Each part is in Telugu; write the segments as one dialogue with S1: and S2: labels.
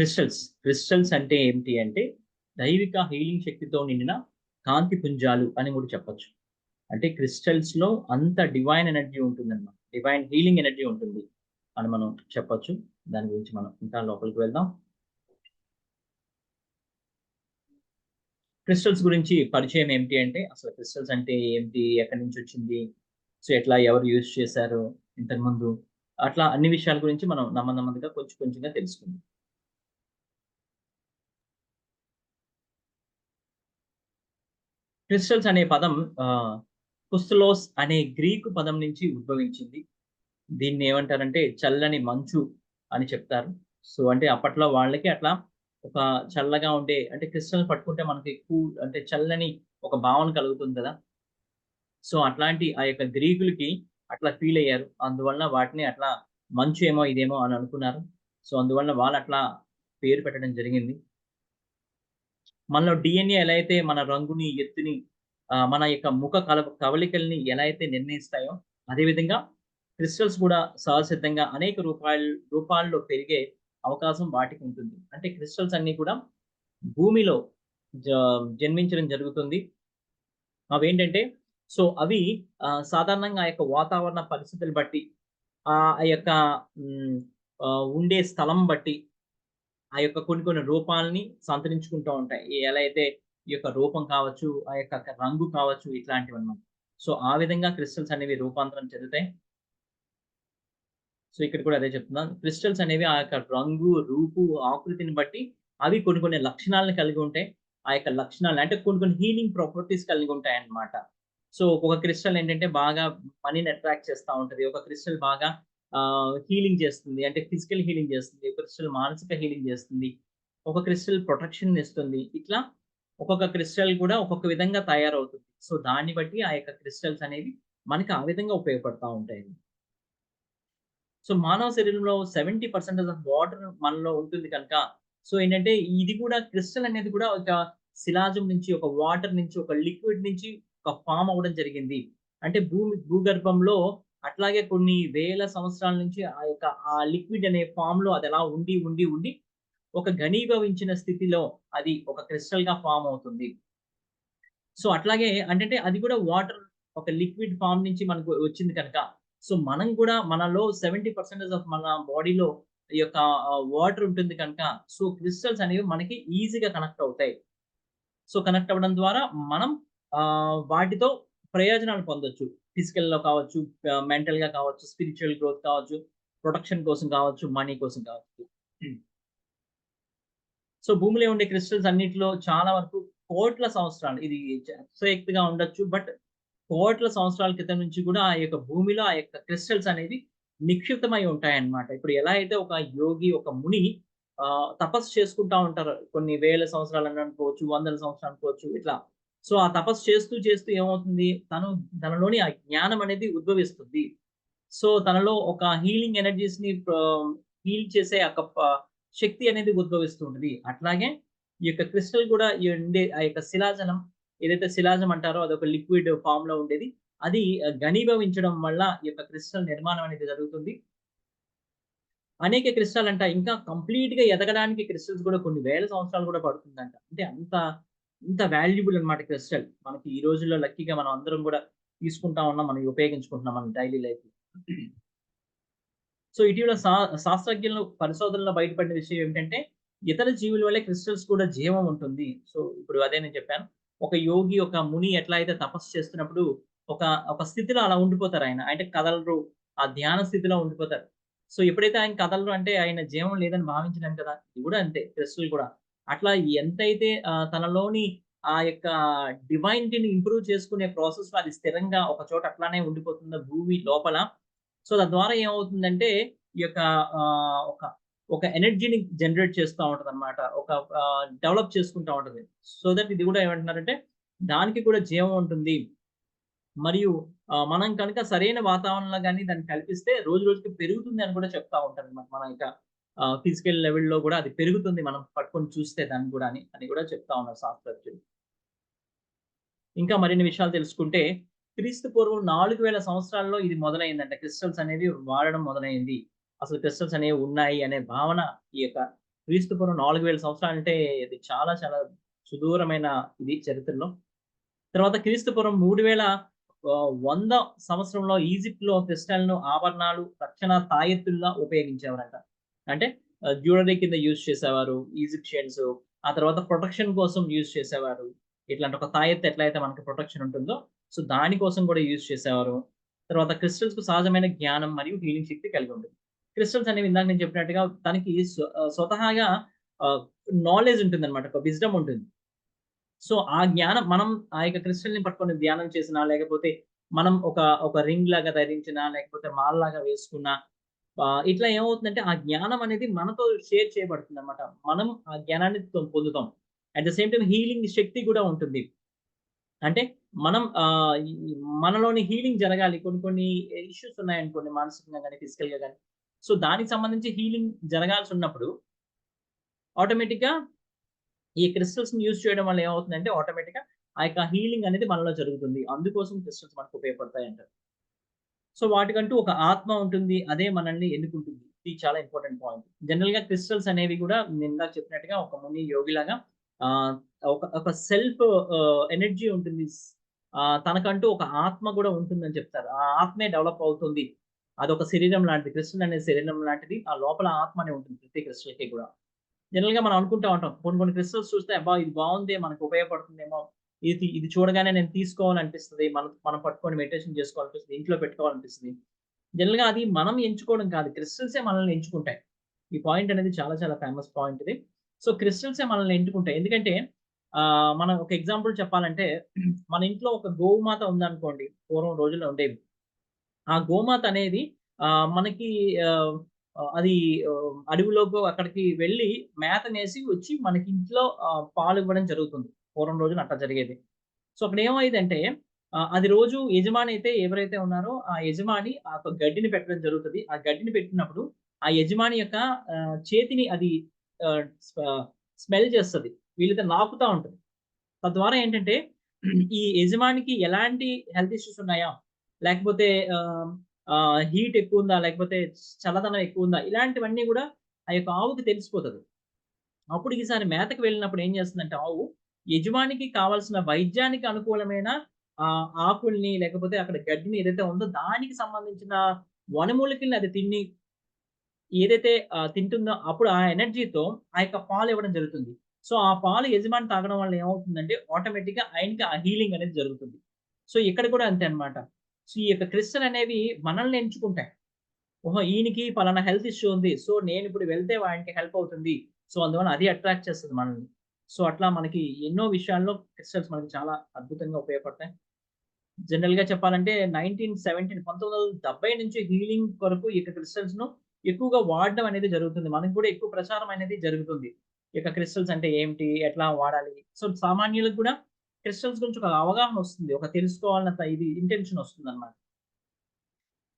S1: క్రిస్టల్స్ క్రిస్టల్స్ అంటే ఏమిటి అంటే దైవిక హీలింగ్ శక్తితో నిండిన కాంతి పుంజాలు అని కూడా చెప్పొచ్చు. అంటే క్రిస్టల్స్లో అంత డివైన్ ఎనర్జీ ఉంటుందన్నమాట. డివైన్ హీలింగ్ ఎనర్జీ ఉంటుంది అని మనం చెప్పచ్చు. దాని గురించి మనం ఇంకా లోపలికి వెళ్దాం. క్రిస్టల్స్ గురించి పరిచయం ఏమిటి అంటే అసలు క్రిస్టల్స్ అంటే ఏంటి ఎక్కడి నుంచి వచ్చింది సో ఎట్లా ఎవరు యూజ్ చేశారు ఇంతకుముందు అట్లా అన్ని విషయాల గురించి మనం నెమ్మది నెమ్మదిగా కొంచెం కొంచెంగా తెలుసుకుందాం. క్రిస్టల్స్ అనే పదం కుస్తలోస్ అనే గ్రీకు పదం నుంచి ఉద్భవించింది. దీన్ని ఏమంటారంటే చల్లని మంచు అని చెప్తారు. సో అంటే అప్పట్లో వాళ్ళకి అట్లా ఒక చల్లగా ఉండే అంటే క్రిస్టల్ పట్టుకుంటే మనకి కూల్ అంటే చల్లని ఒక భావన కలుగుతుంది కదా. సో అట్లాంటి ఆ యొక్క గ్రీకులకి అట్లా ఫీల్ అయ్యారు. అందువల్ల వాటిని అట్లా మంచు ఏమో ఇదేమో అని అనుకున్నారు. సో అందువల్ల వాళ్ళు అట్లా పేరు పెట్టడం జరిగింది. మనలో డిఎన్ఏ ఎలా అయితే మన రంగుని ఎత్తుని మన యొక్క ముఖ కల కవలికల్ని ఎలా అయితే నిర్ణయిస్తాయో అదేవిధంగా క్రిస్టల్స్ కూడా సహసిద్ధంగా అనేక రూపాయల రూపాల్లో పెరిగే అవకాశం వాటికి ఉంటుంది. అంటే క్రిస్టల్స్ అన్ని కూడా భూమిలో జన్మించడం జరుగుతుంది. అవేంటంటే సో అవి సాధారణంగా ఆ యొక్క వాతావరణ పరిస్థితులు బట్టి ఆ యొక్క ఉండే స్థలం బట్టి ఆ యొక్క కొన్ని కొన్ని రూపాలని సంతరించుకుంటూ ఉంటాయి. ఎలా అయితే ఈ యొక్క రూపం కావచ్చు ఆ యొక్క రంగు కావచ్చు ఇట్లాంటివి అన్నమాట సో ఆ విధంగా క్రిస్టల్స్ అనేవి రూపాంతరం చెందుతాయి. సో ఇక్కడ కూడా అదే చెప్తున్నాను. క్రిస్టల్స్ అనేవి ఆ యొక్క రంగు రూపు ఆకృతిని బట్టి అవి కొన్ని కొన్ని లక్షణాలను కలిగి ఉంటాయి. ఆ యొక్క లక్షణాలు అంటే కొన్ని కొన్ని హీలింగ్ ప్రాపర్టీస్ కలిగి ఉంటాయి అన్నమాట సో ఒక క్రిస్టల్ ఏంటంటే బాగా మనీని అట్రాక్ట్ చేస్తూ ఉంటుంది. ఒక క్రిస్టల్ బాగా హీలింగ్ చేస్తుంది. అంటే ఫిజికల్ హీలింగ్ చేస్తుంది ఒక క్రిస్టల్ మానసిక హీలింగ్ చేస్తుంది ఒక క్రిస్టల్ ప్రొటెక్షన్ ఇస్తుంది. ఇట్లా ఒక్కొక్క క్రిస్టల్ కూడా ఒక్కొక్క విధంగా తయారవుతుంది. సో దాన్ని బట్టి ఆ యొక్క క్రిస్టల్స్ అనేవి మనకి ఆ విధంగా ఉపయోగపడతా ఉంటాయి. సో మానవ శరీరంలో సెవెంటీ పర్సెంటేజ్ ఆఫ్ వాటర్ మనలో ఉంటుంది కనుక సో ఏంటంటే ఇది కూడా క్రిస్టల్ అనేది కూడా ఒక శిలాజం నుంచి ఒక వాటర్ నుంచి ఒక లిక్విడ్ నుంచి ఒక ఫామ్ అవ్వడం జరిగింది. అంటే భూమి భూగర్భంలో అట్లాగే కొన్ని వేల సంవత్సరాల నుంచి ఆ యొక్క ఆ లిక్విడ్ అనే ఫామ్లో అది ఎలా ఉండి ఉండి ఉండి ఒక ఘనీభవించిన స్థితిలో అది ఒక క్రిస్టల్గా ఫామ్ అవుతుంది. సో అట్లాగే అంటే అది కూడా వాటర్ ఒక లిక్విడ్ ఫామ్ నుంచి మనకు వచ్చింది కనుక. సో మనం కూడా మనలో సెవెంటీ పర్సెంటేజ్ ఆఫ్ మన బాడీలో ఈ యొక్క వాటర్ ఉంటుంది కనుక. సో క్రిస్టల్స్ అనేవి మనకి ఈజీగా కనెక్ట్ అవుతాయి. సో కనెక్ట్ అవ్వడం ద్వారా మనం వాటితో ప్రయోజనాలు పొందొచ్చు. ఫిజికల్లో కావచ్చు మెంటల్గా కావచ్చు స్పిరిచువల్ గ్రోత్ కావచ్చు ప్రొటెక్షన్ కోసం కావచ్చు మనీ కోసం కావచ్చు. సో భూమిలో ఉండే క్రిస్టల్స్ అన్నిటిలో చాలా వరకు కోట్ల సంవత్సరాలు ఇది అతిశయక్తిగా ఉండొచ్చు బట్ కోట్ల సంవత్సరాల క్రితం నుంచి కూడా ఆ యొక్క భూమిలో ఆ యొక్క క్రిస్టల్స్ అనేది నిక్షిప్తమై ఉంటాయన్నమాట. ఇప్పుడు ఎలా అయితే ఒక యోగి ఒక ముని ఆ తపస్సు చేసుకుంటా ఉంటారు కొన్ని వేల సంవత్సరాలు అని అనుకోవచ్చు వందల సంవత్సరాలు అనుకోవచ్చు ఇట్లా సో ఆ తపస్సు చేస్తూ చేస్తూ ఏమవుతుంది? తను తనలోని ఆ జ్ఞానం అనేది ఉద్భవిస్తుంది. సో తనలో ఒక హీలింగ్ ఎనర్జీస్ని హీల్ చేసే ఒక శక్తి అనేది ఉద్భవిస్తూ ఉంటుంది. అట్లాగే ఈ యొక్క క్రిస్టల్ కూడా ఉండే ఆ యొక్క శిలాజనం ఏదైతే శిలాజం అంటారో అదొక లిక్విడ్ ఫామ్లో ఉండేది. అది ఘనీభవించడం వల్ల ఈ యొక్క క్రిస్టల్ నిర్మాణం అనేది జరుగుతుంది. అనేక క్రిస్టల్ అంట ఇంకా కంప్లీట్గా ఎదగడానికి క్రిస్టల్స్ కూడా కొన్ని వేల సంవత్సరాలు కూడా పడుతుందంట. అంటే అంత ఇంత వాల్యుబుల్ అనమాట క్రిస్టల్. మనకి ఈ రోజుల్లో లక్కీగా మనం అందరం కూడా తీసుకుంటా ఉన్నాం మనం ఉపయోగించుకుంటున్నాం మన డైలీ లైఫ్ సో ఇటీవల శా శాస్త్రజ్ఞులు పరిశోధనలో బయటపడిన విషయం ఏమిటంటే ఇతర జీవుల వల్లే క్రిస్టల్స్ కూడా జీవం ఉంటుంది. సో ఇప్పుడు అదే నేను చెప్పాను. ఒక యోగి ఒక ముని ఎట్లా అయితే తపస్సు చేస్తున్నప్పుడు ఒక ఒక స్థితిలో అలా ఉండిపోతారు ఆయన. అంటే కదలరు ఆ ధ్యాన స్థితిలో ఉండిపోతారు. సో ఎప్పుడైతే ఆయన కదలరు అంటే ఆయన జీవం లేదని భావించలేం కదా? ఇది కూడా అంతే క్రిస్టల్ కూడా. అట్లా ఎంతైతే తనలోని ఆ యొక్క డివైనిటీని ఇంప్రూవ్ చేసుకునే ప్రాసెస్ అది స్థిరంగా ఒక చోట అట్లానే ఉండిపోతుందో భూమి లోపల. సో తద్వారా ఏమవుతుందంటే ఈ యొక్క ఒక ఒక ఎనర్జీని జనరేట్ చేస్తూ ఉంటది అనమాట ఒక డెవలప్ చేసుకుంటూ ఉంటది. సో దట్ ఇది కూడా ఏమంటున్నారంటే దానికి కూడా జీవం ఉంటుంది. మరియు మనం కనుక సరైన వాతావరణంలో కానీ దాన్ని కల్పిస్తే రోజు రోజుకి పెరుగుతుంది అని కూడా చెప్తా ఉంటారు అనమాట మన ఇక ఫిజికల్ లెవెల్లో కూడా అది పెరుగుతుంది మనం పట్టుకొని చూస్తే దాన్ని కూడా అని అని కూడా చెప్తా ఉన్నారు శాస్త్రజ్ఞులు ఇంకా మరిన్ని విషయాలు తెలుసుకుంటే క్రీస్తు పూర్వం నాలుగు వేల సంవత్సరాల్లో ఇది మొదలైందంట క్రిస్టల్స్ అనేవి వాడడం మొదలైంది అసలు క్రిస్టల్స్ అనేవి ఉన్నాయి అనే భావన ఈ యొక్క క్రీస్తు పూర్వం 4000 సంవత్సరాలంటే ఇది చాలా చాలా సుదూరమైన ఇది చరిత్రలో. తర్వాత క్రీస్తు పూర్వం మూడు వేల వంద సంవత్సరంలో ఈజిప్ట్‌లో క్రిస్టల్‌ను ఆభరణాలు, రక్షణ తాయెత్తుల్లా ఉపయోగించేవారంట. అంటే జ్యూడరీ కింద యూజ్ చేసేవారు ఈజిప్షియన్స్. ఆ తర్వాత ప్రొటెక్షన్ కోసం యూజ్ చేసేవారు. ఇట్లాంటి ఒక తాయెత్తు ఎట్లయితే మనకి ప్రొటెక్షన్ ఉంటుందో, సో దాని కోసం కూడా యూజ్ చేసేవారు. తర్వాత క్రిస్టల్స్‌కు సహజమైన జ్ఞానం మరియు హీలింగ్ శక్తి కలిగి ఉంటుంది. క్రిస్టల్స్ అనేవి ఇందాక నేను చెప్పినట్టుగా తనకి స్వతహాగా నాలెడ్జ్ నాలెడ్జ్ ఉంటుందన్నమాట. ఒక విజ్డమ్ ఉంటుంది. సో, ఆ జ్ఞానం మనం ఆ యొక్క క్రిస్టల్‌ని పట్టుకొని ధ్యానం చేసినా, లేకపోతే మనం ఒక ఒక రింగ్ లాగా ధరించినా, లేకపోతే మాలలాగా వేసుకున్నా ఇట్లా ఏమవుతుందంటే ఆ జ్ఞానం అనేది మనతో షేర్ చేయబడుతుంది అనమాట మనం ఆ జ్ఞానాన్ని పొందుతాం. At the same time healing శక్తి కూడా ఉంటుంది. అంటే మనం మనలోని హీలింగ్ జరగాలి. కొన్ని కొన్ని ఇష్యూస్ ఉన్నాయనుకోండి మానసికంగా కానీ ఫిజికల్‌గా కానీ సో, దానికి సంబంధించి హీలింగ్ జరగాల్సి ఉన్నప్పుడు ఆటోమేటిక్‌గా ఈ క్రిస్టల్స్‌ని యూజ్ చేయడం వల్ల ఏమవుతుందంటే ఆటోమేటిక్‌గా ఆ యొక్క హీలింగ్ అనేది మనలో జరుగుతుంది. అందుకోసం క్రిస్టల్స్ మనకు ఉపయోగపడతాయి అంటారు సో, వాటికంటూ ఒక ఆత్మ ఉంటుంది. అదే మనల్ని ఎన్నుకుంటుంది. ఇది చాలా ఇంపార్టెంట్ పాయింట్. జనరల్గా క్రిస్టల్స్ అనేవి కూడా నిన్న చెప్పినట్టుగా ఒక ముని యోగిలాగా ఒక ఒక సెల్ఫ్ ఎనర్జీ ఉంటుంది. తనకంటూ ఒక ఆత్మ కూడా ఉంటుందని చెప్తారు. ఆ ఆత్మే డెవలప్ అవుతుంది. అదొక శరీరం లాంటిది. క్రిస్టల్ అనే శరీరం లాంటిది. ఆ లోపల ఆత్మ ఉంటుంది ప్రతి క్రిస్టల్‌కి కూడా. జనరల్‌గా మనం అనుకుంటా ఉంటాం. కొన్ని కొన్ని క్రిస్టల్స్ చూస్తే అబ్బా! ఇది బాగుంది మనకు ఉపయోగపడుతుందేమో. ఇది ఇది చూడగానే నేను తీసుకోవాలనిపిస్తుంది మనం మనం పట్టుకొని మెడిటేషన్ చేసుకోవాలనిపిస్తుంది ఇంట్లో పెట్టుకోవాలనిపిస్తుంది జనరల్‌గా అది మనం ఎంచుకోవడం కాదు. క్రిస్టల్సే మనల్ని ఎంచుకుంటాయి. ఈ పాయింట్ అనేది చాలా చాలా ఫేమస్ పాయింట్ ఇది. సో, క్రిస్టల్సే మనల్ని ఎంచుకుంటాయి. ఎందుకంటే మనం ఒక ఎగ్జాంపుల్ చెప్పాలంటే మన ఇంట్లో ఒక గోమాత ఉందనుకోండి. పూర్వం రోజుల్లో ఉండేవి. ఆ గోమాత అనేది మనకి అది అడవిలోకి అక్కడికి వెళ్ళి మేతనేసి వచ్చి మనకి ఇంట్లో పాలు ఇవ్వడం జరుగుతుంది. పూర్వం రోజుల్లో అట్లా జరిగేది. సో, అక్కడ ఏమయ్యేదంటే అది రోజు యజమాని అయితే ఎవరైతే ఉన్నారో ఆ యజమాని ఆ యొక్క గడ్డిని పెట్టడం జరుగుతుంది ఆ గడ్డిని పెట్టినప్పుడు ఆ యజమాని యొక్క చేతిని అది స్మెల్ చేస్తది. వీళ్ళతో నాకుతా ఉంటది. తద్వారా ఏంటంటే ఈ యజమానికి ఎలాంటి హెల్త్ ఇష్యూస్ ఉన్నాయా? లేకపోతే హీట్ ఎక్కువ హీట్ ఎక్కువుందా? లేకపోతే చల్లదనం ఎక్కువుందా? ఇలాంటివన్నీ కూడా ఆ యొక్క ఆవుకి తెలిసిపోతది. అప్పుడు ఈసారి మేతకు వెళ్ళినప్పుడు ఏం చేస్తుందంటే ఆవు, యజమానికి కావాల్సిన వైద్యానికి అనుకూలమైన ఆ ఆకుల్ని లేకపోతే అక్కడ గడ్డిని ఏదైతే ఉందో దానికి సంబంధించిన వనమూలికల్ని అది తిని ఏదైతే తింటుందో అప్పుడు ఆ ఎనర్జీతో ఆ యొక్క పాలు ఇవ్వడం జరుగుతుంది. సో, ఆ పాలు యజమాని తాగడం వల్ల ఏమవుతుందంటే ఆటోమేటిక్‌గా ఆయనకి ఆ హీలింగ్ అనేది జరుగుతుంది. సో, ఇక్కడ కూడా అంతే అన్నమాట. సో, ఈ యొక్క క్రిస్టల్ అనేవి మనల్ని ఎంచుకుంటాయి. ఓహో! ఈయనకి పలానా హెల్త్ ఇష్యూ ఉంది. సో, నేను ఇప్పుడు వెళ్తే ఆయనకి హెల్ప్ అవుతుంది. సో, అందువల్ల అది అట్రాక్ట్ చేస్తుంది మనల్ని. సో, అట్లా మనకి ఎన్నో విషయాల్లో క్రిస్టల్స్ మనకి చాలా అద్భుతంగా ఉపయోగపడతాయి. జనరల్గా చెప్పాలంటే 1917 1970 నుంచి హీలింగ్ కొరకు ఈ క్రిస్టల్స్ను ఎక్కువగా వాడడం అనేది జరుగుతుంది. మనకు కూడా ఎక్కువ ప్రచారం అనేది జరుగుతుంది. ఇక క్రిస్టల్స్ అంటే ఏమిటి ఎట్లా వాడాలి? సో, సామాన్యులకు కూడా క్రిస్టల్స్ గురించి ఒక అవగాహన వస్తుంది. ఒక తెలుసుకోవాలన్నంత ఇది ఇంటెన్షన్ వస్తుందన్నమాట.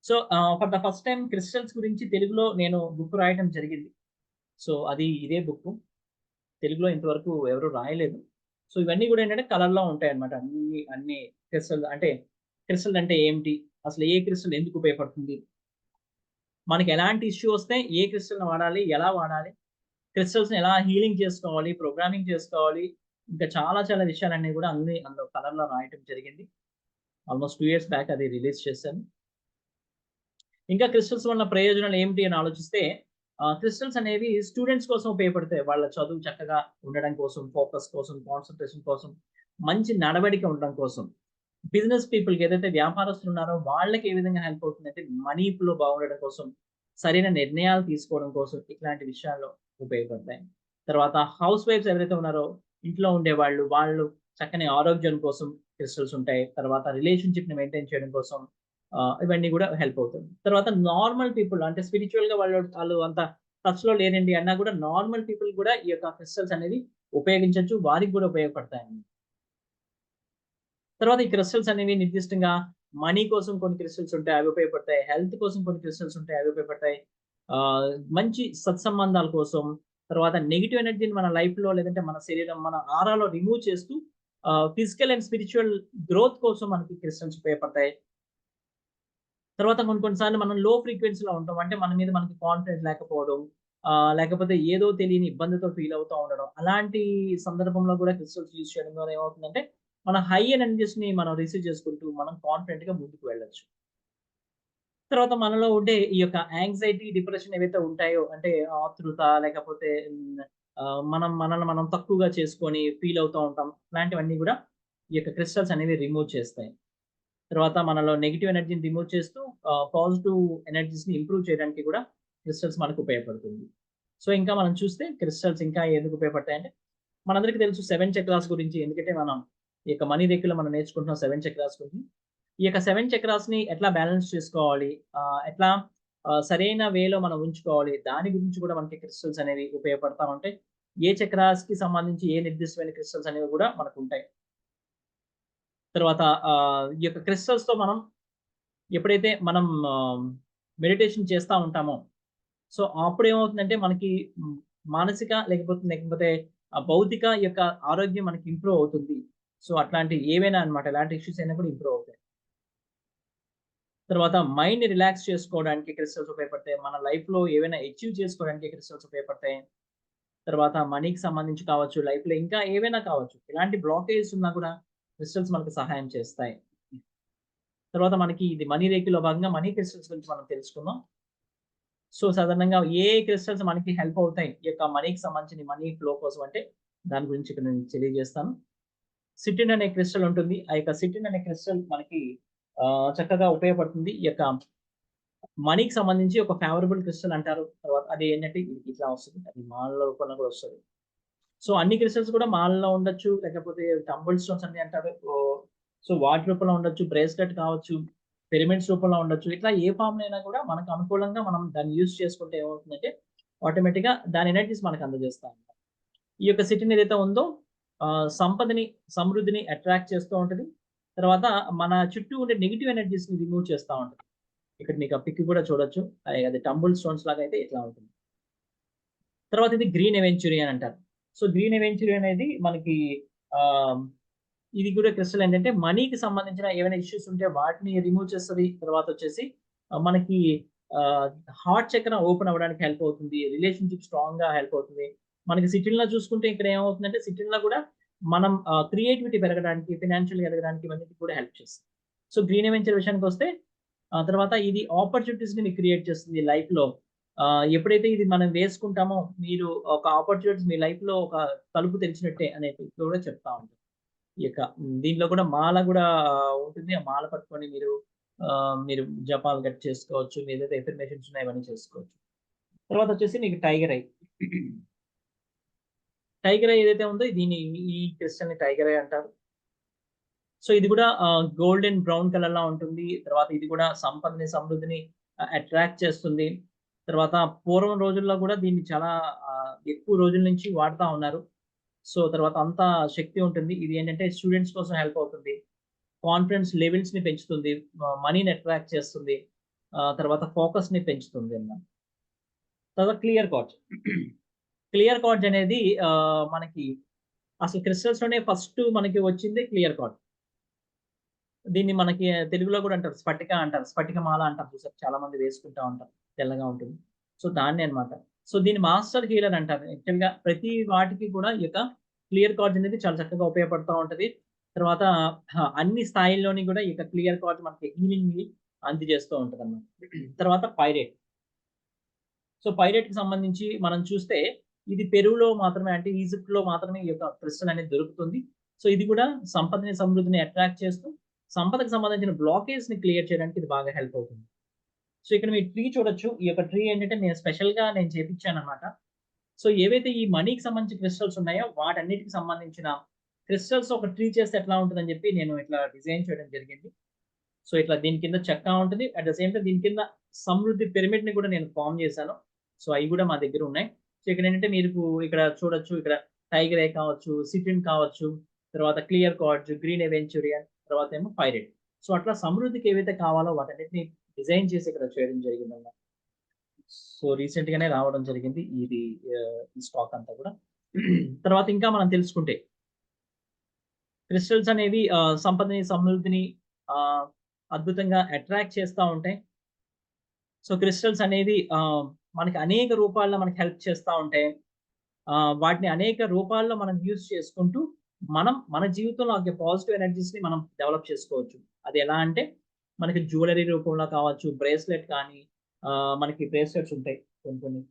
S1: So, for the first time crystals గురించి తెలుగులో నేను బుక్ రాయటం జరిగింది. సో, అది ఇదే బుక్కు. తెలుగులో ఇంతవరకు ఎవరు రాయలేదు. సో, ఇవన్నీ కూడా ఏంటంటే కలర్‌లో ఉంటాయి అనమాట అన్ని అన్ని క్రిస్టల్ అంటే క్రిస్టల్ అంటే ఏమిటి అసలు ఏ క్రిస్టల్ ఎందుకు ఉపయోగపడుతుంది? మనకి ఎలాంటి ఇష్యూ వస్తే ఏ క్రిస్టల్‌ని వాడాలి? ఎలా వాడాలి? క్రిస్టల్స్‌ని ఎలా హీలింగ్ చేసుకోవాలి? ప్రోగ్రామింగ్ చేసుకోవాలి? ఇంకా చాలా చాలా విషయాలన్నీ కూడా అన్ని అందులో కలర్‌లో రాయటం జరిగింది. ఆల్‌మోస్ట్ టూ ఇయర్స్ బ్యాక్ అది రిలీజ్ చేశాను. ఇంకా క్రిస్టల్స్ వల్ల ప్రయోజనాలు ఏమిటి అని ఆలోచిస్తే క్రిస్టల్స్ అనేవి స్టూడెంట్స్ కోసం ఉపయోగపడతాయి. వాళ్ళ చదువు చక్కగా ఉండడం కోసం, ఫోకస్ కోసం, కాన్సన్ట్రేషన్ కోసం, మంచి నడవడిక ఉండడం కోసం. బిజినెస్ పీపుల్‌కి ఏదైతే వ్యాపారస్తులు ఉన్నారో వాళ్ళకి ఏ విధంగా హెల్ప్ అవుతుందంటే మనీ ఫ్లో బాగుండడం కోసం, సరైన నిర్ణయాలు తీసుకోవడం కోసం ఇట్లాంటి విషయాల్లో ఉపయోగపడతాయి. తర్వాత హౌస్ వైఫ్స్ ఎవరైతే ఉన్నారో ఇంట్లో ఉండే వాళ్ళు వాళ్ళు చక్కని ఆరోగ్యం కోసం క్రిస్టల్స్ ఉంటాయి. తర్వాత రిలేషన్‌షిప్‌ని మెయింటైన్ చేయడం కోసం ఇవన్నీ కూడా హెల్ప్ అవుతుంది. తర్వాత నార్మల్ పీపుల్ అంటే స్పిరిచువల్గా వాళ్ళు వాళ్ళు అంత టచ్లో లేరండి అన్నా కూడా నార్మల్ పీపుల్ కూడా ఈ యొక్క క్రిస్టల్స్ అనేవి ఉపయోగించవచ్చు వారికి కూడా ఉపయోగపడతాయండి. తర్వాత ఈ క్రిస్టల్స్ అనేవి నిర్దిష్టంగా మనీ కోసం కొన్ని క్రిస్టల్స్ ఉంటాయి. అవి ఉపయోగపడతాయి. హెల్త్ కోసం కొన్ని క్రిస్టల్స్ ఉంటాయి. అవి ఉపయోగపడతాయి. మంచి సత్సంబంధాల కోసం, తర్వాత నెగెటివ్ ఎనర్జీని మన లైఫ్లో లేదంటే మన శరీరం, మన ఆరాలో రిమూవ్ చేస్తూ ఫిజికల్ అండ్ స్పిరిచువల్ గ్రోత్ కోసం మనకి క్రిస్టల్స్ ఉపయోగపడతాయి. తర్వాత కొన్ని కొన్నిసార్లు మనం లో ఫ్రీక్వెన్సీలో ఉంటాం. అంటే మన మీద మనకి కాన్ఫిడెన్స్ లేకపోవడం, లేకపోతే ఏదో తెలియని ఇబ్బందితో ఫీల్ అవుతా ఉండడం. అలాంటి సందర్భంలో కూడా క్రిస్టల్స్ యూజ్ చేయడం ద్వారా ఏమవుతుందంటే, మన హై ఎనర్జీస్‌ని మనం రిసీవ్ చేసుకుంటూ మనం కాన్ఫిడెంట్‌గా ముందుకు వెళ్ళొచ్చు. తర్వాత మనలో ఉండే ఈ యొక్క యాంక్సైటీ, డిప్రెషన్ ఏవైతే ఉంటాయో అంటే ఆతృత లేకపోతే మనం మనల్ని మనం తక్కువగా చేసుకొని ఫీల్ అవుతా ఉంటాం. ఇలాంటివన్నీ కూడా ఈ యొక్క క్రిస్టల్స్ అనేవి రిమూవ్ చేస్తాయి. తర్వాత మనలో నెగిటివ్ ఎనర్జీని రిమూవ్ చేస్తూ పాజిటివ్ ఎనర్జీస్‌ని ఇంప్రూవ్ చేయడానికి కూడా క్రిస్టల్స్ మనకు ఉపయోగపడుతుంది. సో, ఇంకా మనం చూస్తే క్రిస్టల్స్ ఇంకా ఎందుకు ఉపయోగపడతాయంటే, మనందరికీ తెలుసు సెవెన్ చక్రాస్ గురించి. ఎందుకంటే మనం ఈ యొక్క మనీ రేకులో మనం నేర్చుకుంటున్నాం సెవెన్ చక్రాస్ గురించి. ఈ యొక్క సెవెన్ చక్రాస్‌ని ఎట్లా బ్యాలెన్స్ చేసుకోవాలి? ఎట్లా సరైన వేలో మనం ఉంచుకోవాలి? దాని గురించి కూడా మనకి క్రిస్టల్స్ అనేవి ఉపయోగపడతా ఉంటాయి. ఏ చక్రాస్‌కి సంబంధించి ఏ నిర్దిష్టమైన క్రిస్టల్స్ అనేవి కూడా మనకు ఉంటాయి తర్వాత ఈ యొక్క క్రిస్టల్స్‌తో మనం ఎప్పుడైతే మనం మెడిటేషన్ చేస్తా ఉంటామో, సో, అప్పుడు ఏమవుతుందంటే మనకి మానసిక లేకపోతే లేకపోతే భౌతిక యొక్క ఆరోగ్యం మనకి ఇంప్రూవ్ అవుతుంది. సో, అట్లాంటి ఏవైనా అన్నమాట. ఎలాంటి ఇష్యూస్ అయినా కూడా ఇంప్రూవ్ అవుతాయి. తర్వాత మైండ్‌ని రిలాక్స్ చేసుకోవడానికి క్రిస్టల్స్ ఉపయోగపడతాయి. మన లైఫ్‌లో ఏవైనా అచీవ్ చేసుకోవడానికి క్రిస్టల్స్ ఉపయోగపడతాయి. తర్వాత మనీకి సంబంధించి కావచ్చు, లైఫ్‌లో ఇంకా ఏవైనా కావచ్చు. ఇలాంటి బ్లాకేజెస్ ఉన్నా కూడా క్రిస్టల్స్ మనకు సహాయం చేస్తాయి. తర్వాత మనకి ఇది మనీ రేకిలో భాగంగా మనీ క్రిస్టల్స్ గురించి మనం తెలుసుకుందాం. సో, సాధారణంగా ఏ క్రిస్టల్స్ మనకి హెల్ప్ అవుతాయి? ఈ యొక్క మనీకి సంబంధించిన మనీ ఫ్లో కోసం అంటే, దాని గురించి ఇక్కడ నేను తెలియజేస్తాను. సిటిన్ అనే క్రిస్టల్ ఉంటుంది. ఆ యొక్క సిటిన్ అనే క్రిస్టల్ మనకి చక్కగా ఉపయోగపడుతుంది. ఈ యొక్క మనీకి సంబంధించి ఒక ఫేవరబుల్ క్రిస్టల్ అంటారు. తర్వాత అది ఏంటంటే ఇట్లా వస్తుంది అది మాల రూపంలో కూడా వస్తుంది సో, అన్ని క్రిస్టల్స్ కూడా మాల్లో ఉండొచ్చు. లేకపోతే టంబుల్ స్టోన్స్ అని అంటారు. సో, వాటి రూపంలో ఉండొచ్చు. బ్రేస్లెట్ కావచ్చు. పిరమిడ్స్ రూపంలో ఉండొచ్చు. ఇట్లా ఏ ఫామ్ అయినా కూడా మనకు అనుకూలంగా మనం దాన్ని యూజ్ చేసుకుంటే ఏమవుతుందంటే, ఆటోమేటిక్‌గా దాని ఎనర్జీస్ మనకు అందజేస్తా ఉంటాయి. ఈ యొక్క సిటీని ఏదైతే ఉందో సంపదని, సమృద్ధిని అట్రాక్ట్ చేస్తూ ఉంటుంది తర్వాత మన చుట్టూ ఉండే నెగిటివ్ ఎనర్జీస్‌ని రిమూవ్ చేస్తూ ఉంటుంది ఇక్కడ మీకు ఆ పిక్ కూడా చూడొచ్చు. అది టంబుల్ స్టోన్స్ లాగా అయితే ఇట్లా ఉంటుంది. తర్వాత ఇది గ్రీన్ అవెంచురియన్ అంటారు. సో, గ్రీన్ అవెంచురియన్ అనేది మనకి ఇది కూడా క్రిస్టల్ ఏంటంటే మనీకి సంబంధించిన ఏమైనా ఇష్యూస్ ఉంటే వాటిని రిమూవ్ చేస్తుంది తర్వాత వచ్చేసి మనకి హార్ట్ చక్రం ఓపెన్ అవ్వడానికి హెల్ప్ అవుతుంది. రిలేషన్‌షిప్ స్ట్రాంగ్గా హెల్ప్ అవుతుంది. మనకి సిటీలో చూసుకుంటే ఇక్కడ ఏమవుతుందంటే సిటీలో కూడా మనం క్రియేటివిటీ పెరగడానికి, ఫైనాన్షియల్‌గా ఎదగడానికి ఇవన్నీ కూడా హెల్ప్ చేస్తుంది. సో, గ్రీన్ అవెంచర్ విషయానికి వస్తే తర్వాత ఇది ఆపర్చునిటీస్‌ని మీకు క్రియేట్ చేస్తుంది లైఫ్‌లో. ఎప్పుడైతే ఇది మనం వేసుకుంటామో మీరు ఒక ఆపర్చునిటీస్ మీ లైఫ్లో ఒక తలుపు తెరిచినట్టే అనేది కూడా చెప్తా ఉంటారు. ఈ యొక్క దీంట్లో కూడా మాల కూడా ఉంటుంది. ఆ మాల పట్టుకొని మీరు మీరు జపాలు కట్ చేసుకోవచ్చు. మీ ఏదైతే ఎఫర్మేషన్స్ ఉన్నాయి అవన్నీ చేసుకోవచ్చు. తర్వాత వచ్చేసి మీకు టైగర్ ఐ. టైగర్ ఐ ఏదైతే ఉందో దీన్ని ఈ క్రిస్టల్‌ని టైగర్ ఐ అంటారు. సో, ఇది కూడా గోల్డెన్ బ్రౌన్ కలర్ లా ఉంటుంది. తర్వాత ఇది కూడా సంపదని, సమృద్ధిని అట్రాక్ట్ చేస్తుంది. తర్వాత పూర్వం రోజుల్లో కూడా దీన్ని చాలా ఎక్కువ రోజుల నుంచి వాడుతా ఉన్నారు. సో, తర్వాత అంత శక్తి ఉంటుంది. ఇది ఏంటంటే స్టూడెంట్స్ కోసం హెల్ప్ అవుతుంది. కాన్ఫిడెన్స్ లెవెల్స్‌ని పెంచుతుంది. మనీని అట్రాక్ట్ చేస్తుంది. తర్వాత తర్వాత ఫోకస్‌ని పెంచుతుంది అన్నమాట. తర్వాత క్లియర్ కార్డ్స్. క్లియర్ కార్డ్స్ అనేది మనకి అసలు క్రిస్టల్స్‌లోనే ఫస్ట్ మనకి వచ్చింది క్లియర్ కార్డ్. దీన్ని మనకి తెలుగులో కూడా అంటారు. స్ఫటిక అంటారు. స్ఫటిక మాల అంటారు చూసారు. చాలా మంది వేసుకుంటా ఉంటారు. తెల్లగా ఉంటుంది. సో, దాన్నే అన్నమాట. సో, దీన్ని మాస్టర్ హీలర్ అంటారు. యాక్చువల్‌గా ప్రతి వాటికి కూడా ఈ యొక్క క్లియర్ కార్డ్స్ అనేది చాలా చక్కగా ఉపయోగపడుతూ ఉంటుంది తర్వాత అన్ని స్థాయిల్లోని కూడా ఈ యొక్క క్లియర్ కార్డ్స్ మనకి హీలింగ్ అందజేస్తూ ఉంటుంది అన్నమాట తర్వాత పైరేట్. సో, పైరేట్‌కి సంబంధించి మనం చూస్తే ఇది పెరుగులో మాత్రమే అంటే ఈజిప్ట్‌లో మాత్రమే ఈ యొక్క క్రిస్టల్ అనేది దొరుకుతుంది. సో, ఇది కూడా సంపదని, సమృద్ధిని అట్రాక్ట్ చేస్తూ సంపదకు సంబంధించిన బ్లాకేజ్ని క్లియర్ చేయడానికి ఇది బాగా హెల్ప్ అవుతుంది. సో, ఇక్కడ మీరు ట్రీ చూడొచ్చు. ఈ యొక్క ట్రీ ఏంటంటే నేను స్పెషల్గా నేను చేపించాను అనమాట సో, ఏవైతే ఈ మనీకి సంబంధించిన క్రిస్టల్స్ ఉన్నాయో వాటన్నిటికి సంబంధించిన క్రిస్టల్స్ ఒక ట్రీ చేస్తే ఎట్లా ఉంటుందని చెప్పి నేను ఇట్లా డిజైన్ చేయడం జరిగింది. సో, ఇట్లా దీని కింద చెక్క ఉంటుంది అట్ ద సేమ్ టైం దీని కింద సమృద్ధి పిరమిడ్‌ని కూడా నేను ఫామ్ చేశాను. సో, అవి కూడా మా దగ్గర ఉన్నాయి. సో, ఇక్కడ ఏంటంటే మీరు ఇక్కడ చూడొచ్చు. ఇక్కడ టైగర్ ఏ కావచ్చు, సిటిన్ కావచ్చు, తర్వాత క్లియర్ కార్డ్స్, గ్రీన్ అవెంచురియన్, తర్వాత ఏమో పైరెట్ సో, అట్లా సమృద్ధికి ఏవైతే కావాలో వాటన్నిటిని డిజైన్ చేసి ఇక్కడ చేయడం జరిగిందన్న సో, రీసెంట్ గానే రావడం జరిగింది. ఇది ఈ స్టాక్ అంతా కూడా. తర్వాత ఇంకా మనం తెలుసుకుంటే క్రిస్టల్స్ అనేవి సంపదని, సమృద్ధిని అద్భుతంగా అట్రాక్ట్ చేస్తా ఉంటాయి. సో, క్రిస్టల్స్ అనేవి మనకి అనేక రూపాల్లో మనకి హెల్ప్ చేస్తూ ఉంటాయి. వాటిని అనేక రూపాల్లో మనం యూజ్ చేసుకుంటూ, మనం మన జీవితంలో ఆ పాజిటివ్ ఎనర్జీస్‌ని మనం డెవలప్ చేసుకోవచ్చు. అది ఎలా అంటే, మనకి జ్యువెలరీ రూపంలో కావచ్చు, బ్రేస్లెట్ కానీ మనకి బ్రేస్లెట్స్ ఉంటాయి కొన్ని కొన్ని.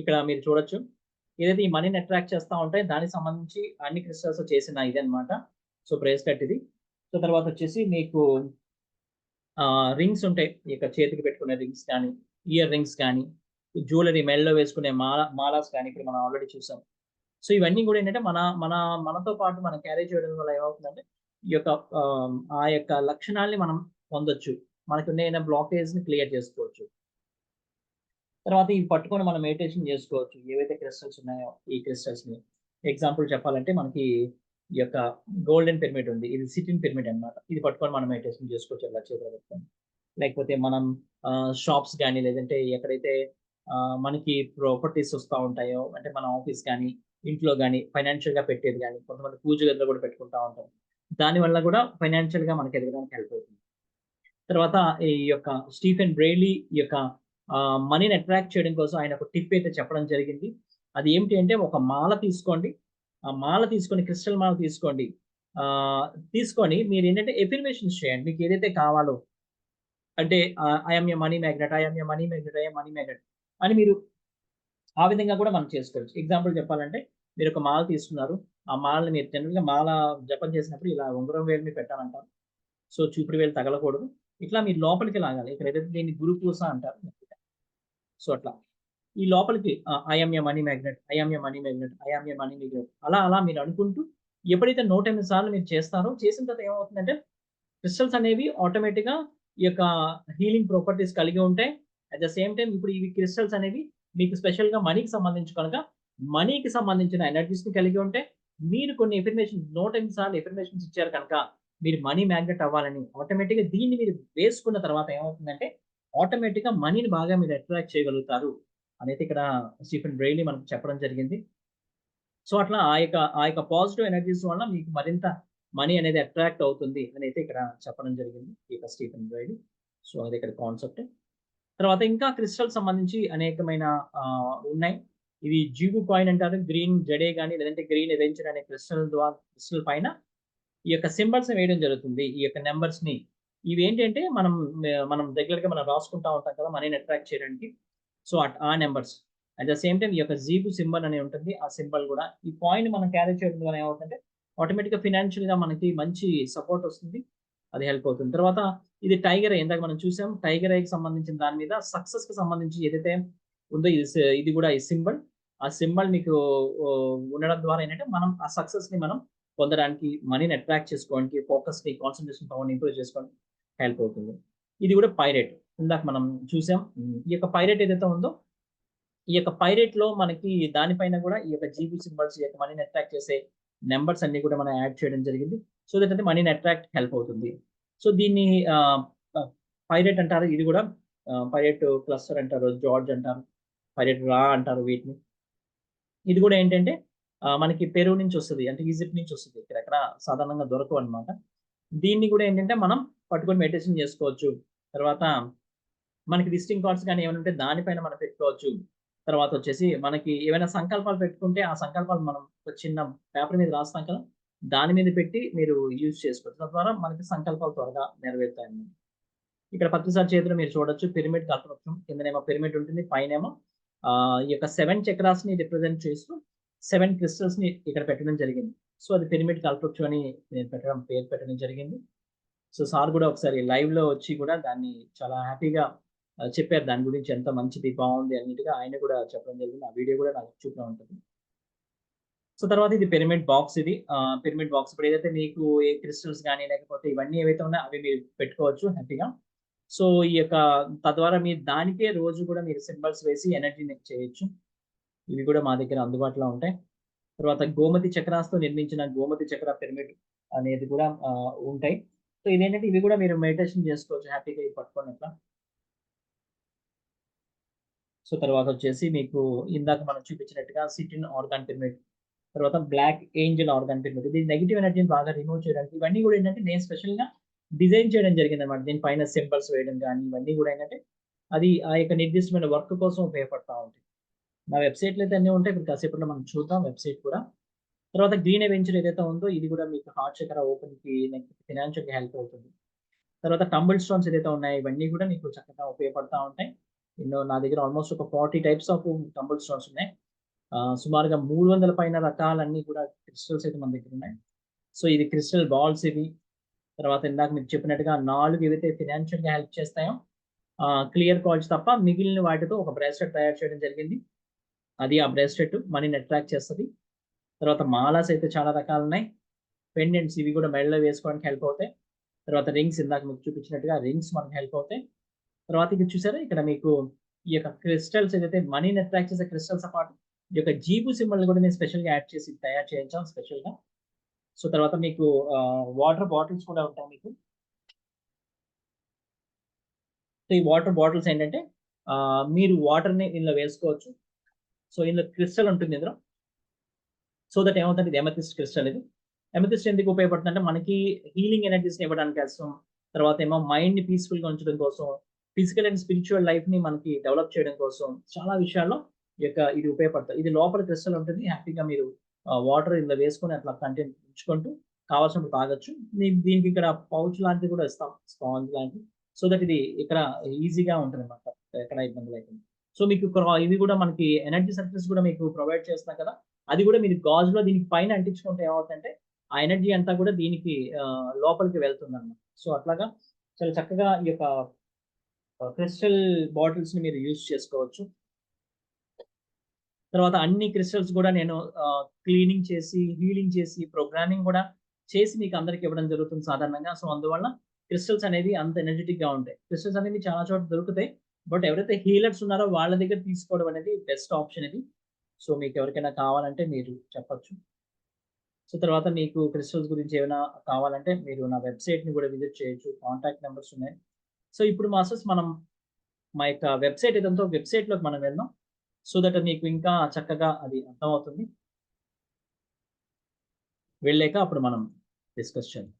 S1: ఇక్కడ మీరు చూడొచ్చు. ఏదైతే ఈ మనీని అట్రాక్ట్ చేస్తా ఉంటాయి, దానికి సంబంధించి అన్ని క్రిస్టల్స్ చేసిన ఇది అనమాట సో, బ్రేస్లెట్ ఇది. సో, తర్వాత వచ్చేసి మీకు రింగ్స్ ఉంటాయి. ఇక చేతికి పెట్టుకునే రింగ్స్ కానీ, ఇయర్ రింగ్స్ కానీ, జ్యువెలరీ మెడలో వేసుకునే మాల మాలాస్ కానీ ఇక్కడ మనం ఆల్రెడీ చూసాం. సో, ఇవన్నీ కూడా ఏంటంటే మన మన మనతో పాటు మనం క్యారీ చేయడం వల్ల ఏమవుతుందంటే, ఈ యొక్క ఆ యొక్క లక్షణాల్ని మనం పొందొచ్చు. మనకు ఉన్న బ్లాకేజ్ని క్లియర్ చేసుకోవచ్చు. తర్వాత ఇవి పట్టుకొని మనం మెడిటేషన్ చేసుకోవచ్చు. ఏవైతే క్రిస్టల్స్ ఉన్నాయో ఈ క్రిస్టల్స్‌ని. ఎగ్జాంపుల్ చెప్పాలంటే మనకి ఈ యొక్క గోల్డెన్ పిరమిడ్ ఉంది. ఇది సిట్టింగ్ పిరమిడ్ అన్నమాట. ఇది పట్టుకొని మనం మెడిటేషన్ చేసుకోవచ్చు ఇలా చేతిలో పెట్టుకొని. లేకపోతే మనం షాప్స్ కానీ లేదంటే ఎక్కడైతే మనకి ప్రాపర్టీస్ వస్తూ ఉంటాయో అంటే మన ఆఫీస్ కానీ ఇంట్లో కానీ ఫైనాన్షియల్గా పెట్టేది కానీ కొంతమంది పూజ గదిలో కూడా పెట్టుకుంటా ఉంటాం దానివల్ల కూడా ఫైనాన్షియల్గా మనకి ఎదగడానికి హెల్ప్ అవుతుంది. తర్వాత ఈ యొక్క స్టీఫెన్ బ్రెయిలీ ఈ యొక్క మనీని అట్రాక్ట్ చేయడం కోసం ఆయన ఒక టిప్ అయితే చెప్పడం జరిగింది. అది ఏమిటి అంటే ఒక మాల తీసుకోండి. ఆ మాల తీసుకొని క్రిస్టల్ మాల తీసుకోండి. ఆ తీసుకొని మీరేంటంటే ఎఫిర్మేషన్స్ చేయండి. మీకు ఏదైతే కావాలో అంటే I'm a money magnet I'm a money magnet I'm money magnet అని మీరు ఆ విధంగా కూడా మనం చేసుకోవచ్చు. ఎగ్జాంపుల్ చెప్పాలంటే మీరు ఒక మాల తీసుకున్నారు. ఆ మాలని మీరు జనరల్‌గా మాల జపం చేసినప్పుడు ఇలా ఉంగరం వేలు మీరు పెట్టాలంటారు. సో, చూపుడు వేలు తగలకూడదు. ఇట్లా మీరు లోపలికి లాగాలి. ఇక్కడ ఏదైతే దీన్ని గురుపూస అంటారు. సో, అట్లా. ఈ లోపలికి I'm a money magnet I'm a money magnet I'm a money magnet అలా అలా మీరు అనుకుంటూ ఎప్పుడైతే 108 సార్లు మీరు చేస్తారో చేసిన తర్వాత ఏమవుతుందంటే క్రిస్టల్స్ అనేవి ఆటోమేటిక్‌గా ఈ యొక్క హీలింగ్ ప్రాపర్టీస్ కలిగి ఉంటాయి. అట్ ద సేమ్ టైం ఇప్పుడు ఇవి క్రిస్టల్స్ అనేవి మీకు స్పెషల్‌గా మనీకి సంబంధించి కనుక మనీకి సంబంధించిన ఎనర్జీస్‌ని కలిగి ఉంటే మీరు కొన్ని ఇన్ఫర్మేషన్ నూట ఎనిమిది సార్లు ఇన్ఫర్మేషన్స్ ఇచ్చారు కనుక మీరు మనీ మ్యాగ్నెట్ అవ్వాలని ఆటోమేటిక్‌గా దీన్ని మీరు వేసుకున్న తర్వాత ఏమవుతుందంటే ఆటోమేటిక్‌గా మనీని బాగా మీరు అట్రాక్ట్ చేయగలుగుతారు. అనేది ఇక్కడ స్టీఫెన్ బ్రెయిలీ మనకు చెప్పడం జరిగింది. సో, అట్లా ఆ యొక్క ఆ యొక్క పాజిటివ్ ఎనర్జీస్ వల్ల మీకు మరింత మనీ అనేది అట్రాక్ట్ అవుతుంది అయితే ఇక్కడ చెప్పడం జరిగింది. ఈ యొక్క స్టీఫెన్ బ్రైడ్ సో, అది ఇక్కడ కాన్సెప్ట్. తర్వాత ఇంకా క్రిస్టల్ సంబంధించి అనేకమైన ఉన్నాయి. ఇవి జీవు కాయిన్ అంటారు. గ్రీన్ జడే కానీ లేదంటే గ్రీన్ ఎవెంచర్ అనే క్రిస్టల్ ద్వారా క్రిస్టల్ పైన ఈ యొక్క సింబల్స్ వేయడం జరుగుతుంది. ఈ యొక్క నంబర్స్‌ని. ఇవేంటంటే మనం ఆహ్, మనం రెగ్యులర్‌గా మనం రాసుకుంటా ఉంటాం కదా! మనీని అట్రాక్ట్ చేయడానికి. సో, అట్ ఆ numbers at the same time ఈ యొక్క జీబు సింబల్ అని ఉంటుంది. ఆ సింబల్ కూడా ఈ కాయిన్ మనం క్యారీ చేయడం ద్వారా ఏమవుతుందంటే ఆటోమేటిక్‌గా ఫినాన్షియల్గా మనకి మంచి సపోర్ట్ వస్తుంది. అది హెల్ప్ అవుతుంది. తర్వాత ఇది టైగర్ ఐ ఇందాక మనం చూసాం. టైగర్ ఐకి సంబంధించిన దాని మీద సక్సెస్కి సంబంధించి ఏదైతే ఉందో ఇది ఇది కూడా ఈ సింబల్. ఆ సింబల్ మీకు ఉండడం ద్వారా ఏంటంటే మనం ఆ సక్సెస్ని మనం పొందడానికి మనీని అట్రాక్ట్ చేసుకోవడానికి ఫోకస్ని కాన్సన్ట్రేషన్ పవర్‌ని ఇంప్రూవ్ చేసుకోవడానికి హెల్ప్ అవుతుంది. ఇది కూడా పైరేట్. ఇందాక మనం చూసాం. ఈ యొక్క పైరేట్ ఏదైతే ఉందో ఈ యొక్క పైరేట్‌లో మనకి దానిపైన కూడా ఈ యొక్క జీబీ సింబల్స్ ఈ యొక్క మనీని అట్రాక్ట్ చేసే నెంబర్స్ అన్ని కూడా మనం యాడ్ చేయడం జరిగింది. సో దట్ అంటే మనీని అట్రాక్ట్ హెల్ప్ అవుతుంది. సో, దీన్ని పైరేట్ అంటారు. ఇది కూడా పైరేట్ క్లస్టర్ అంటారు. జార్జ్ అంటారు. పైరేట్ రా అంటారు వీటిని. ఇది కూడా ఏంటంటే మనకి పెరు నుంచి వస్తుంది అంటే ఈజిప్ట్ నుంచి వస్తది. ఇక్కడెక్కడ సాధారణంగా దొరకవు అనమాట దీన్ని కూడా ఏంటంటే మనం పట్టుకొని మెడిటేషన్ చేసుకోవచ్చు. తర్వాత మనకి విజిటింగ్ కార్డ్స్ కానీ ఏమైనా ఉంటే దానిపైన మనం పెట్టుకోవచ్చు. తర్వాత వచ్చేసి మనకి ఏమైనా సంకల్పాలు పెట్టుకుంటే ఆ సంకల్పాలు మనం చిన్న పేపర్ మీద రాస్తాం కదా! దాని మీద పెట్టి మీరు యూజ్ చేసుకోవచ్చు. తద్వారా మనకి సంకల్పాలు త్వరగా నెరవేరుతాయి ఇక్కడ పత్రిసారి చేతిలో మీరు చూడొచ్చు పిరమిడ్ కల్పవృక్షం. కిందనేమో పిరమిడ్ ఉంటుంది. పైనేమో ఈ యొక్క 7 చక్రాస్‌ని రిప్రజెంట్ చేస్తూ 7 క్రిస్టల్స్‌ని ఇక్కడ పెట్టడం జరిగింది. సో, అది పిరమిడ్ కల్పవృక్షం అని నేను పెట్టడం పేరు పెట్టడం జరిగింది. సో, సార్ కూడా ఒకసారి లైవ్లో వచ్చి కూడా దాన్ని చాలా హ్యాపీగా చెప్పారు. దాని గురించి ఎంత మంచిది, బాగుంది అన్నిటిగా ఆయన కూడా చెప్పడం జరిగింది. ఆ వీడియో కూడా నాకు చూపుతా ఉంటుంది. సో, తర్వాత ఇది పిరమిడ్ బాక్స్ ఇది. పిరమిడ్ బాక్స్ ఇప్పుడు ఏదైతే మీకు ఏ క్రిస్టల్స్ కానీ లేకపోతే ఇవన్నీ ఏవైతే ఉన్నాయో అవి మీరు పెట్టుకోవచ్చు హ్యాపీగా. సో, ఈ యొక్క తద్వారా మీరు దానికే రోజు కూడా మీరు సింబల్స్ వేసి ఎనర్జీని చేయొచ్చు. ఇవి కూడా మా దగ్గర అందుబాటులో ఉంటాయి. తర్వాత గోమతి చక్రాస్‌తో నిర్మించిన గోమతి చక్ర పిరమిడ్ అనేది కూడా ఉంటాయి. సో, ఇదేంటంటే ఇవి కూడా మీరు మెడిటేషన్ చేసుకోవచ్చు హ్యాపీగా ఇవి పట్టుకొని అట్లా. సో, తర్వాత వచ్చేసి మీకు ఇందాక మనం చూపించినట్టుగా సిటిన్ ఆర్గాన్ పిరమిడ్. తర్వాత బ్లాక్ ఏంజల్ ఆర్గాన్ పిరమిడ్. ఇది నెగెటివ్ ఎనర్జీని బాగా రిమూవ్ చేయడానికి ఇవన్నీ కూడా ఏంటంటే నేను స్పెషల్‌గా డిజైన్ చేయడం జరిగిందన్నమాట. దీని పైన సింబల్స్ వేయడం కానీ ఇవన్నీ కూడా ఏంటంటే అది ఆ యొక్క నిర్దిష్టమైన వర్క్ కోసం ఉపయోగపడతా ఉంటాయి. నా వెబ్సైట్లు అయితే అన్నీ ఉంటాయి. ఇప్పుడు కాసేపట్లో మనం చూద్దాం వెబ్సైట్ కూడా. తర్వాత గ్రీన్ వెంచర్ ఏదైతే ఉందో ఇది కూడా మీకు హార్ట్ చక్ర ఓపెన్కి నెక్స్ట్ ఫినాన్షియల్గా హెల్ప్ అవుతుంది. తర్వాత టంబుల్ స్టోన్స్ ఏదైతే ఉన్నాయో ఇవన్నీ కూడా మీకు చక్కగా ఉపయోగపడతా ఉంటాయి. ఎన్నో నా దగ్గర ఆల్మోస్ట్ ఒక forty types of tumble stones ఉన్నాయి. సుమారుగా మూడు వందల పైన రకాలన్నీ కూడా క్రిస్టల్స్ అయితే మన దగ్గర ఉన్నాయి. సో ఇది క్రిస్టల్ బాల్స్ ఇవి. తర్వాత ఇందాక మీకు చెప్పినట్టుగా నాలుగు ఏవైతే ఫినాన్షియల్గా హెల్ప్ చేస్తాయో క్లియర్ కాల్స్ తప్ప మిగిలిన వాటితో ఒక బ్రేస్లెట్ తయారు చేయడం జరిగింది. అది ఆ బ్రేస్లెట్ మనీని అట్రాక్ట్ చేస్తుంది. తర్వాత మాలాస్ అయితే చాలా రకాలు ఉన్నాయి పెండెంట్స్ ఇవి కూడా మెడలో వేసుకోవడానికి హెల్ప్ అవుతాయి. తర్వాత రింగ్స్ ఇందాక మీకు చూపించినట్టుగా రింగ్స్ మనకు హెల్ప్ అవుతాయి. తర్వాత ఇది చూసారా? ఇక్కడ మీకు ఈ యొక్క క్రిస్టల్స్ ఏదైతే మనీని అట్రాక్ట్ చేసే క్రిస్టల్స్ పాటు ఈ యొక్క జీబు సింబల్ కూడా నేను స్పెషల్గా యాడ్ చేసి తయారు చేయించాం స్పెషల్గా. సో తర్వాత మీకు వాటర్ బాటిల్స్ కూడా ఉంటాయి మీకు. సో ఈ వాటర్ బాటిల్స్ ఏంటంటే మీరు వాటర్ని ఇందులో వేసుకోవచ్చు. సో ఇందులో క్రిస్టల్ ఉంటుంది ఇందులో. సో దట్ ఏమవుతుంది ఇది ఎమతిస్ట్ క్రిస్టల్ ఇది. ఎమతిస్ట్ ఎందుకు ఉపయోగపడుతుంది అంటే మనకి హీలింగ్ ఎనర్జీస్ని ఇవ్వడానికి కోసం తర్వాత ఏమో మైండ్ని పీస్ఫుల్గా ఉంచడం కోసం ఫిజికల్ అండ్ స్పిరిచువల్ లైఫ్ని మనకి డెవలప్ చేయడం కోసం చాలా విషయాల్లో యొక్క ఇది ఉపయోగపడుతుంది ఇది లోపల క్రిస్టల్ ఉంటుంది. హ్యాపీగా మీరు వాటర్ ఇందులో వేసుకొని అట్లా కంటెంట్ ఉంచుకుంటూ కావాల్సినప్పుడు తాగొచ్చు. దీనికి ఇక్కడ పౌచ్ లాంటిది కూడా ఇస్తాం. స్పాంజ్ లాంటిది. సో దట్ ఇది ఇక్కడ ఈజీగా ఉంటుంది అనమాట ఎక్కడ ఇబ్బంది లేకుండా. సో మీకు ఇవి కూడా మనకి ఎనర్జీ సర్ఫెస్ కూడా మీకు ప్రొవైడ్ చేస్తున్నాం కదా. అది కూడా మీరు గాజులో దీనికి పైన అంటించుకుంటే ఏమవుతుందంటే ఆ ఎనర్జీ అంతా కూడా దీనికి లోపలికి వెళ్తుంది అనమాట సో అట్లాగా చాలా చక్కగా ఈ యొక్క క్రిస్టల్ బాటిల్స్ని మీరు యూజ్ చేసుకోవచ్చు. తర్వాత అన్ని క్రిస్టల్స్ కూడా నేను క్లీనింగ్ చేసి హీలింగ్ చేసి ప్రోగ్రామింగ్ కూడా చేసి మీకు అందరికి ఇవ్వడం జరుగుతుంది సాధారణంగా. సో అందువల్ల క్రిస్టల్స్ అనేవి అంత ఎనర్జెటిక్గా ఉంటాయి. క్రిస్టల్స్ అనేవి చాలా చోట్ల దొరుకుతాయి. బట్ ఎవరైతే హీలర్స్ ఉన్నారో వాళ్ళ దగ్గర తీసుకోవడం అనేది బెస్ట్ ఆప్షన్ ఇది. సో మీకు ఎవరికైనా కావాలంటే మీరు చెప్పచ్చు. సో తర్వాత మీకు క్రిస్టల్స్ గురించి ఏమైనా కావాలంటే మీరు నా వెబ్సైట్ని కూడా విజిట్ చేయొచ్చు. కాంటాక్ట్ నెంబర్స్ ఉన్నాయి. సో ఇప్పుడు మాస్టర్స్ మనం మా యొక్క వెబ్సైట్ ఏదంతో వెబ్సైట్లోకి మనం వెళ్దాం. సో దట్ మీకు ఇంకా చక్కగా అది అర్థమవుతుంది. వెళ్ళాక అప్పుడు మనం డిస్కస్ చేద్దాం.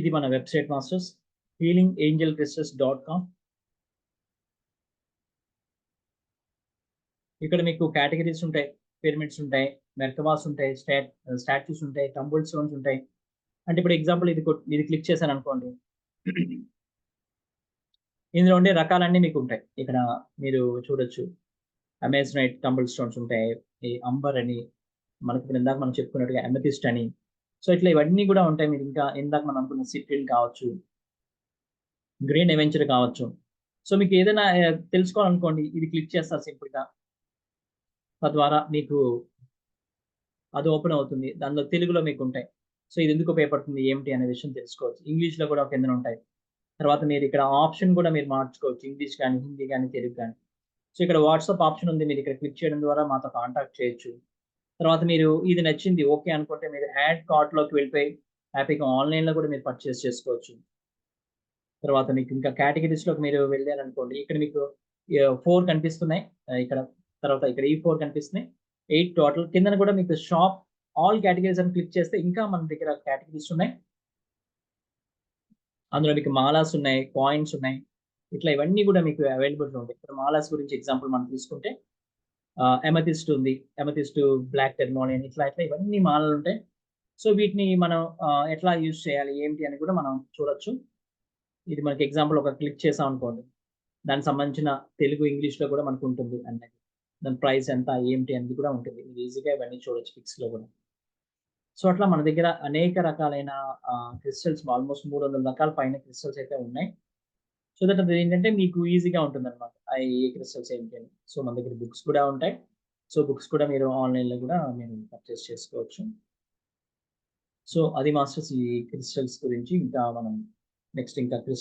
S1: ఇది మన website masters healing angel crystals dot com ఇక్కడ మీకు కేటగిరీస్ ఉంటాయి పిరమిడ్స్ ఉంటాయి మెర్కబాస్ ఉంటాయి స్టాట్ స్టాచ్యూస్ ఉంటాయి టంబుల్ స్టోన్స్ ఉంటాయి. అంటే ఇప్పుడు ఎగ్జాంపుల్ ఇది ఇది క్లిక్ చేశాను అనుకోండి. ఇందులో ఉండే రకాలన్నీ మీకు ఉంటాయి. ఇక్కడ మీరు చూడొచ్చు. అమెజనైట్ టంబుల్ స్టోన్స్ ఉంటాయి. ఈ అంబర్ అని మనకు ఇప్పుడు ఇందాక మనం చెప్పుకున్నట్టుగా అమెథిస్ట్ అని సో ఇట్లా ఇవన్నీ కూడా ఉంటాయి మీరు ఇంకా ఇందాక మనం అనుకున్న సిట్రిల్ కావచ్చు గ్రీన్ ఎవెంచర్ కావచ్చు. సో మీకు ఏదైనా తెలుసుకోవాలనుకోండి ఇది క్లిక్ చేస్తారు సింపుల్గా. తద్వారా మీకు అది ఓపెన్ అవుతుంది. దానిలో తెలుగులో మీకు ఉంటాయి. సో ఇది ఎందుకు ఉపయోగపడుతుంది ఏమిటి అనే విషయం తెలుసుకోవచ్చు. ఇంగ్లీష్లో కూడా కింద ఉంటాయి. తర్వాత మీరు ఇక్కడ ఆప్షన్ కూడా మీరు మార్చుకోవచ్చు. ఇంగ్లీష్ కానీ హిందీ కానీ తెలుగు కానీ. సో ఇక్కడ వాట్సాప్ ఆప్షన్ ఉంది. మీరు ఇక్కడ క్లిక్ చేయడం ద్వారా మాతో కాంటాక్ట్ చేయొచ్చు. తర్వాత మీరు ఇది నచ్చింది ఓకే అనుకుంటే మీరు యాడ్ కార్ట్లోకి వెళ్ళిపోయి హ్యాపీగా ఆన్లైన్లో కూడా మీరు పర్చేస్ చేసుకోవచ్చు. తర్వాత మీకు ఇంకా కేటగిరీస్లోకి మీరు వెళ్ళారనుకోండి ఇక్కడ మీకు ఫోర్ కనిపిస్తున్నాయి. ఇక్కడ తర్వాత ఇక్కడ ఈ ఫోర్ కనిపిస్తున్నాయి. Eight total. కింద కూడా మీకు షాప్ ఆల్ కేటగిరీస్ అని క్లిక్ చేస్తే ఇంకా మన దగ్గర కేటగిరీస్ ఉన్నాయి. అందులో మీకు మాలాస్ ఉన్నాయి కాయిన్స్ ఉన్నాయి. ఇట్లా ఇవన్నీ కూడా మీకు అవైలబుల్ ఉంటాయి. ఇక్కడ మాలాస్ గురించి ఎగ్జాంపుల్ మనం తీసుకుంటే ఎమథిస్ట్ ఉంది. ఎమథిస్ట్ బ్లాక్ టెర్మోనియన్ ఇట్లా ఇట్లా ఇవన్నీ మాలలు ఉంటాయి సో వీటిని మనం ఎట్లా యూజ్ చేయాలి ఏంటి అని కూడా మనం చూడొచ్చు. ఇది మనకి ఎగ్జాంపుల్ ఒక క్లిక్ చేసాం అనుకోండి. దానికి సంబంధించిన తెలుగు ఇంగ్లీష్లో కూడా మనకు ఉంటుంది అన్నది. దాని ప్రైస్ ఎంత ఏంటి అనేది కూడా ఉంటుంది. మీరు ఈజీగా ఇవన్నీ చూడొచ్చు పిక్స్లో కూడా. సో అట్లా మన దగ్గర అనేక రకాలైన క్రిస్టల్స్ ఆల్మోస్ట్ మూడు వందల రకాల పైన క్రిస్టల్స్ అయితే ఉన్నాయి. సో దట్ ఏంటంటే మీకు ఈజీగా ఉంటుందన్నమాట. ఆ ఏ క్రిస్టల్స్ ఏంటి అని. సో మన దగ్గర బుక్స్ కూడా ఉంటాయి. సో బుక్స్ కూడా మీరు ఆన్‌లైన్‌లో కూడా మీరు పర్చేస్ చేసుకోవచ్చు. సో అది మాస్టర్స్ ఈ క్రిస్టల్స్ గురించి ఇంకా మనం నెక్స్ట్ ఇంకా క్రిస్